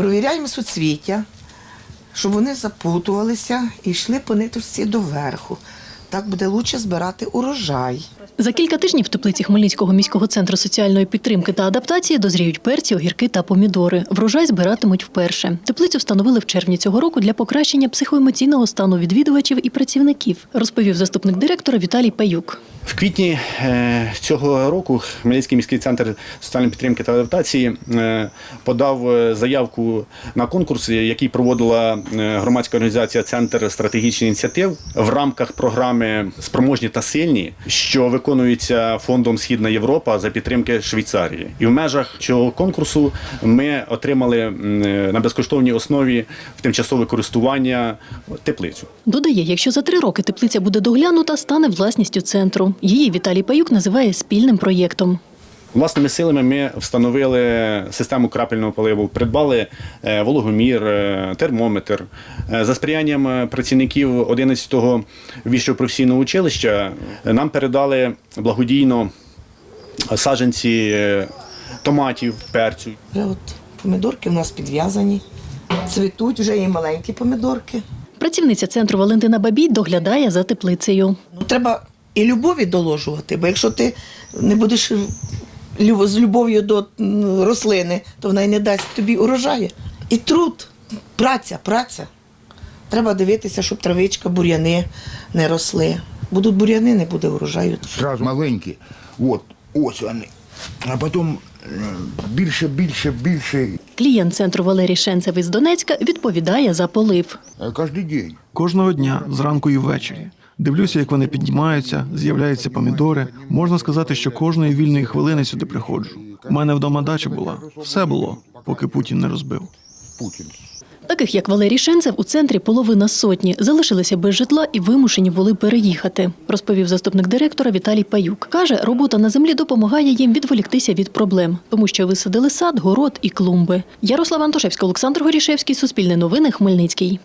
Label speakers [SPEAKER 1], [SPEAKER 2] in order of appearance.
[SPEAKER 1] Провіряємо суцвіття, щоб вони запутувалися і йшли по ниточці доверху. Так буде краще збирати урожай.
[SPEAKER 2] За кілька тижнів в теплиці Хмельницького міського центру соціальної підтримки та адаптації дозріють перці, огірки та помідори. Врожай збиратимуть вперше. Теплицю встановили в червні цього року для покращення психоемоційного стану відвідувачів і працівників, розповів заступник директора Віталій Паюк.
[SPEAKER 3] В квітні е, цього року Хмельницький міський центр соціальної підтримки та адаптації е, подав е, заявку на конкурс, який проводила громадська організація Центр стратегічних ініціатив в рамках програми Спроможні та сильні, що виконується фондом Східна Європа за підтримки Швейцарії. І в межах цього конкурсу ми отримали на безкоштовній основі в тимчасове користування теплицю.
[SPEAKER 2] Додає, якщо за три роки теплиця буде доглянута, стане власністю центру. Її Віталій Паюк називає спільним проєктом.
[SPEAKER 3] Власними силами ми встановили систему крапельного поливу, придбали е, вологомір, е, термометр. Е, За сприянням працівників 11-го вищого професійного училища нам передали благодійно саджанці томатів, перцю.
[SPEAKER 1] Вже от помідорки у нас підв'язані, цвітуть вже і маленькі помідорки.
[SPEAKER 2] Працівниця центру Валентина Бабій доглядає за теплицею.
[SPEAKER 1] Ну, треба і любові доложувати, бо якщо ти не будеш з любов'ю до рослини, то вона й не дасть тобі урожаю. І труд, праця, праця. Треба дивитися, щоб травичка, бур'яни не росли. Будуть бур'яни, не буде урожаю.
[SPEAKER 4] Сразу маленькі. От, ось вони. А потім е, більше, більше, більше.
[SPEAKER 2] Клієнт центру Валерій Шенцев із Донецька відповідає за полив.
[SPEAKER 4] Е, Кожен день.
[SPEAKER 5] Кожного дня, зранку і ввечері. Дивлюся, як вони піднімаються, з'являються помідори. Можна сказати, що кожної вільної хвилини сюди приходжу. У мене вдома дача була. Все було, поки Путін не розбив.
[SPEAKER 4] Путін.
[SPEAKER 2] Таких як Валерій Шенцев у центрі половина сотні залишилися без житла і вимушені були переїхати, розповів заступник директора Віталій Паюк. Каже, робота на землі допомагає їм відволіктися від проблем, тому що висадили сад, город і клумби. Ярослав Антошевський, Олександр Горішевський, Суспільне новини, Хмельницький.